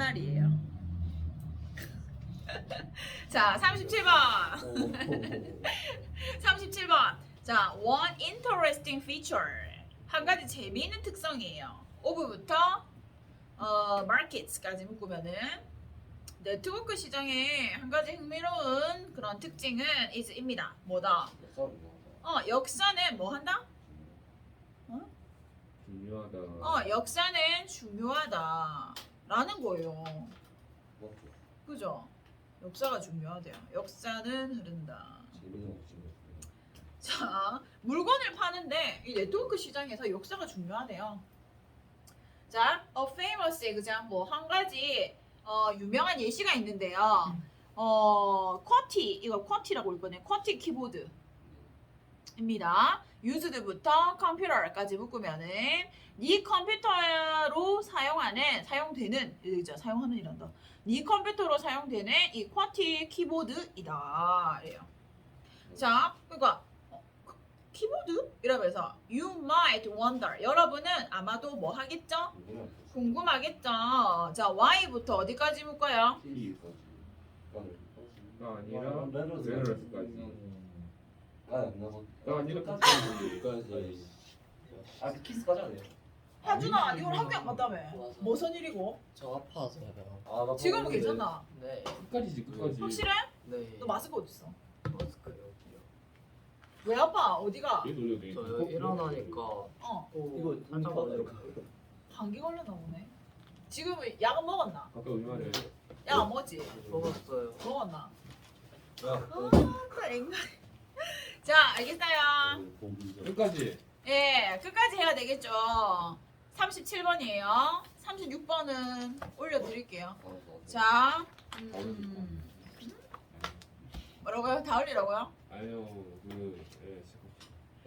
말이에요. 자, 37번. 37번. 자, one interesting feature. 한 가지 재미있는 특성이에요. 오브부터 어, markets까지 묶으면은 네트워크 시장의 한 가지 흥미로운 그런 특징은 is입니다. 뭐다? 어, 역사는 뭐 한다? 중요하다. 어, 역사는 중요하다. 라는 거예요. 그죠? 역사가 중요하대요. 역사는 흐른다. 자, 물건을 파는데 이 네트워크 시장에서 역사가 중요하대요. 자, a famous example 한 가지 어, 유명한 예시가 있는데요. 어, 쿼티 이거 쿼티라고 읽거든요. 쿼티 키보드 입니다. used부터 컴퓨터까지 묶으면은 네 컴퓨터로 사용하는 사용되는 이죠 사용하는 이란다. 네 컴퓨터로 사용되는 이 쿼티 키보드이다. 이래요. 자, 그러니까 어, 그- 키보드 이러면서 you might wonder 여러분은 아마도 뭐 하겠죠? 궁금하겠죠. 자, y부터 어디까지 묶어요? 가 아니라 레너스까지. 아, 가 아니라 끝까지. 아, 그 키스까지 안 해요. 하준아, 이걸 학교 갔다며. 맞아. 무슨 일이고? 저 아파서요. 아, 나 지금은. 괜찮나? 네. 끝까지지 끝까지. 확실해? 네. 너 마스크 어디 있어? 마스크 여기요. 왜 아파? 어디가? 얘 돌려도 되겠다. 저 일어나니까 어, 이거 한참 이거 걸려요. 감기 걸렸나 보네. 지금은 약은 먹었나? 아까 얼마래? 약 안 먹었지? 먹었어요. 먹었나? 야, 아, 나 앵간. 자, 알겠어요. 끝까지. 예, 끝까지 해야 되겠죠. 37번이에요. 36번은 올려드릴게요. 자, 음, 뭐라고요? 다 올리라고요? 아니요 그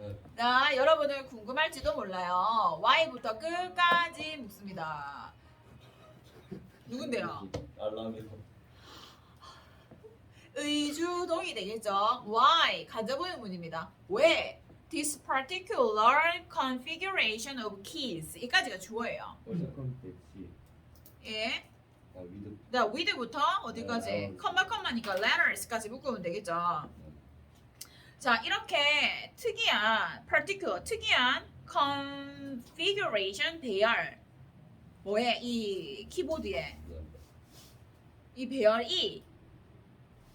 예. 자, 여러분은 궁금할지도 몰라요. Y부터 끝까지 묻습니다. 누군데요? 알람이 의주 동이 되겠죠. Why? 가져보는 문입니다. 왜? This particular configuration of keys. 이까지가 주어예요. 대치. 예. 아, 위드 자, with부터 어디까지? 네. 컴마 컴마니까 letters까지 묶으면 되겠죠. 자, 이렇게 특이한 particular 특이한 configuration 배열 뭐에 이 키보드에 이 배열이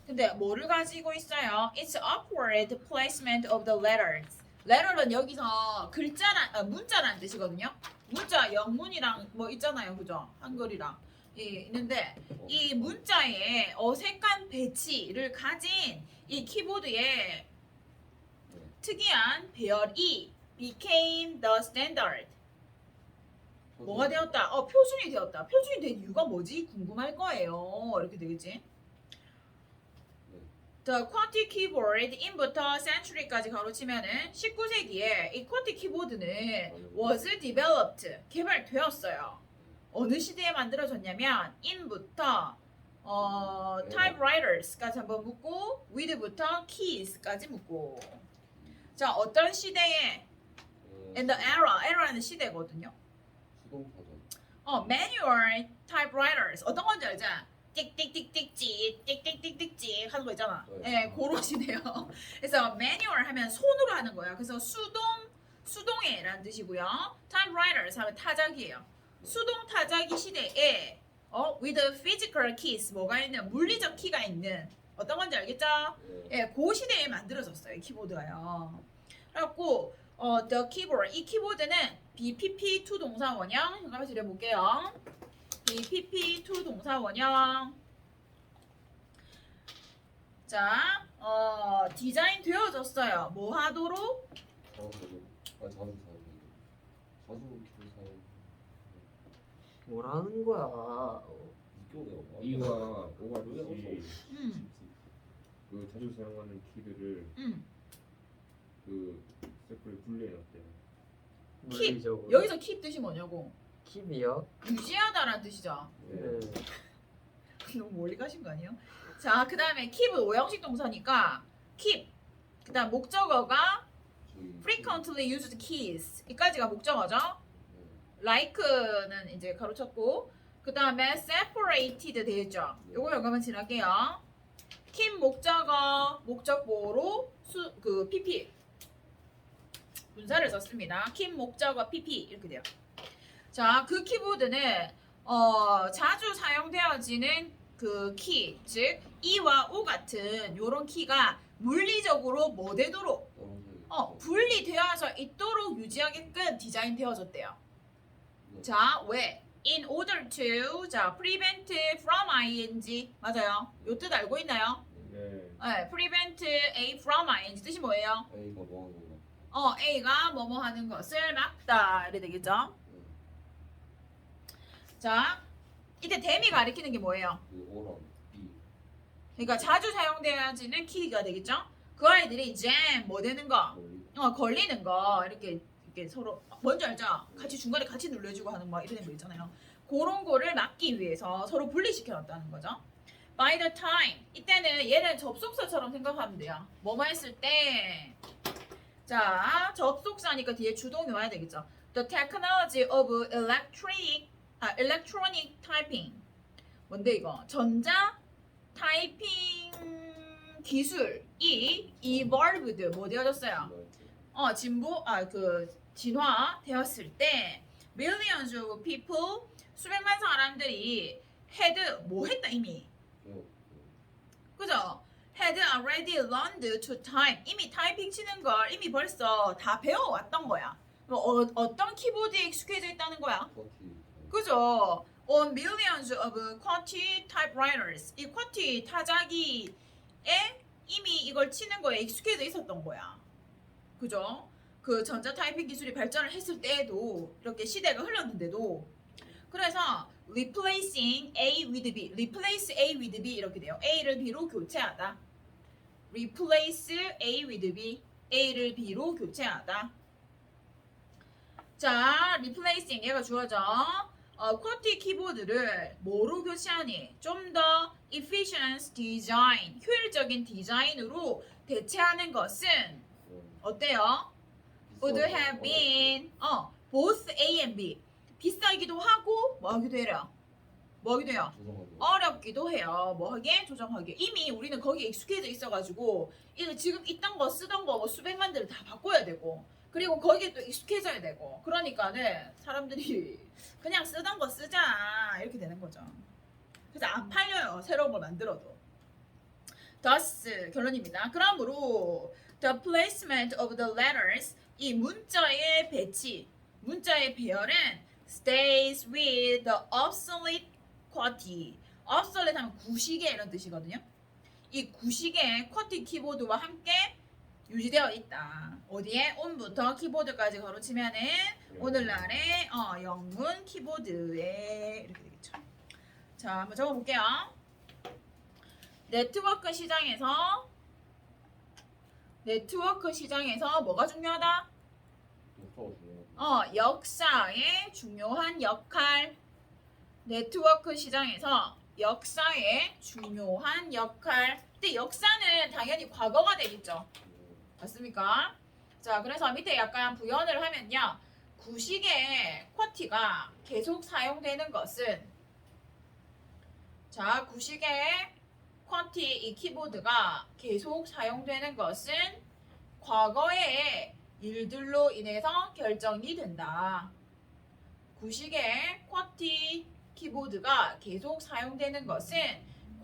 근데 뭐를 가지고 있어요? It's awkward placement of the letters. letter는 여기서 글자란 아, 문자란 뜻이거든요. 문자 영문이랑 뭐 있잖아요, 그죠? 한글이랑 예, 있는데 이 문자의 어색한 배치를 가진 이 키보드의 특이한 배열이 became the standard. 뭐가 되었다? 어, 표준이 되었다. 표준이 된 이유가 뭐지? 궁금할 거예요. 이렇게 되겠지? The QWERTY keyboard in부터 century까지 가로치면은 19세기에 이 QWERTY 키보드는 was developed 개발되었어요. 어느 시대에 만들어졌냐면 in부터 어, typewriters까지 한번 묶고 with부터 keys까지 묶고 자 어떤 시대에 in the era era는 시대거든요. 수동 사전. 어 manual typewriters 어떤 건지 알죠? 띡띡띡띡찍 띡띡띡띡찍 하는 거 있잖아. 네. 예, 그런 시대요. 그래서 manual 하면 손으로 하는 거야. 그래서 수동 수동해라는 뜻이고요. typewriters 하면 타자기예요. 수동 타자기 시대에 어 with physical keys 뭐가 있는 물리적 키가 있는 어떤 건지 알겠죠? 예. 예, 그 시대에 만들어졌어요. 이 키보드가요. 그래갖고 어, the keyboard 이 키보드는 BPP2 동사 원형 잠깐만 드려볼게요. BPP2 동사 원형. 자, 어, 디자인 되어졌어요. 뭐 하도록? 뭐라는 거야? 이겨내요. 이와 오가 뜻이 음, 그 자주 사용하는 키들을 음. 그 세플에 분리해놨대요. 킵. 물리적으로. 여기서 킵 뜻이 뭐냐고? 킵이요? 유지하다라는 뜻이죠. 네. 네. 너무 멀리 가신 거 아니에요? 자, 그 다음에 킵은 오형식 동사니까 킵. 그 다음 목적어가 저기 frequently used keys. 이까지가 목적어죠. 네. like는 이제 가로쳤고 그 다음에 separated 되겠죠. 요거 여기만 지나게요. 킴 목적어 목적보로 수 그 pp 분사를 썼습니다. 킴 목적어 pp 이렇게 돼요. 자, 그 키보드는 어, 자주 사용되어지는 그 키, 즉 E와 O 같은 요런 키가 물리적으로 뭐 되도록 어, 분리되어서 있도록 유지하게끔 디자인되어졌대요. 네. 자, 왜? In order to, 자, prevent from ing 맞아요. 요 뜻 알고 있나요? 네. 네, prevent A from ing 뜻이 뭐예요? A가 뭐 하는 거야? 어, A가 뭐뭐 하는 것을 막다 이래 되겠죠? 네. 자, 이때 대미 가리키는 게 뭐예요? 그 B. 그러니까 자주 사용되어지는 키가 되겠죠? 그 아이들이 이제 뭐 되는 거? 어, 걸리는 거 이렇게 이렇게 서로 뭔지 알죠? 같이 중간에 같이 눌러주고 하는 뭐 이런 거 있잖아요. 그런 거를 막기 위해서 서로 분리시켜 놨다는 거죠. By the time 이때는 얘는 접속사처럼 생각하면 돼요. 뭐뭐 했을 때. 자, 접속사니까 뒤에 주동이 와야 되겠죠. The technology of electric 아, electronic typing. 뭔데 이거? 전자 타이핑 기술이 evolved 뭐 되어졌어요? 어 진보 아 그 진화 되었을 때 millions of people 수백만 사람들이 had 뭐 했다 이미 어, 그죠? had already learned to type 이미 타이핑 치는 걸 이미 벌써 다 배워왔던 거야. 뭐 어, 어떤 키보드에 익숙해져 있다는 거야? 커티. 그죠? On millions of QWERTY typewriters 이 QWERTY 타자기에 이미 이걸 치는 거에 익숙해져 있었던 거야. 그죠? 그 전자 타이핑 기술이 발전을 했을 때에도 이렇게 시대가 흘렀는데도 그래서 replacing A with B, replace A with B 이렇게 돼요. A를 B로 교체하다. replace A with B, A를 B로 교체하다. 자, replacing 얘가 주어져. 어, 쿼티 키보드를 뭐로 교체하니? 좀 더 efficient design, 효율적인 디자인으로 대체하는 것은 어때요? would have been 어 both A and B 비싸기도 하고 뭐 하기도 해요. 뭐 하기도 해요. 어렵기도 해요. 뭐 하게 조정하게 이미 우리는 거기에 익숙해져 있어가지고 이거 지금 있던 거 쓰던 거 뭐 수백만 대를 다 바꿔야 되고 그리고 거기에 또 익숙해져야 되고 그러니까는 사람들이 그냥 쓰던 거 쓰자 이렇게 되는 거죠. 그래서 안 팔려요. 새로운 걸 만들어도. Thus 결론입니다. 그러므로 the placement of the letters 이 문자의 배치, 문자의 배열은 stays with the obsolete QWERTY. obsolete 하면 구시계 이런 뜻이거든요. 이 구시계 QWERTY 키보드와 함께 유지되어 있다. 어디에 on부터 키보드까지 가로치면은 오늘날의 어, 영문 키보드에 이렇게 되겠죠. 자, 한번 적어볼게요. 네트워크 시장에서 네트워크 시장에서 뭐가 중요하다? 어, 역사의 중요한 역할. 네트워크 시장에서 역사의 중요한 역할. 근데 역사는 당연히 과거가 되겠죠. 맞습니까? 자, 그래서 밑에 약간 부연을 하면요. 구식의 쿼티가 계속 사용되는 것은 자, 구식의 쿼티 이 키보드가 계속 사용되는 것은 과거의 일들로 인해서 결정이 된다. 구식의 쿼티 키보드가 계속 사용되는 것은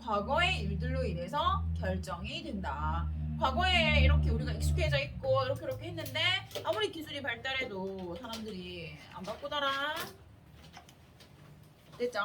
과거의 일들로 인해서 결정이 된다. 과거에 이렇게 우리가 익숙해져 있고 이렇게 이렇게 했는데 아무리 기술이 발달해도 사람들이 안 바꾸더라. 됐죠?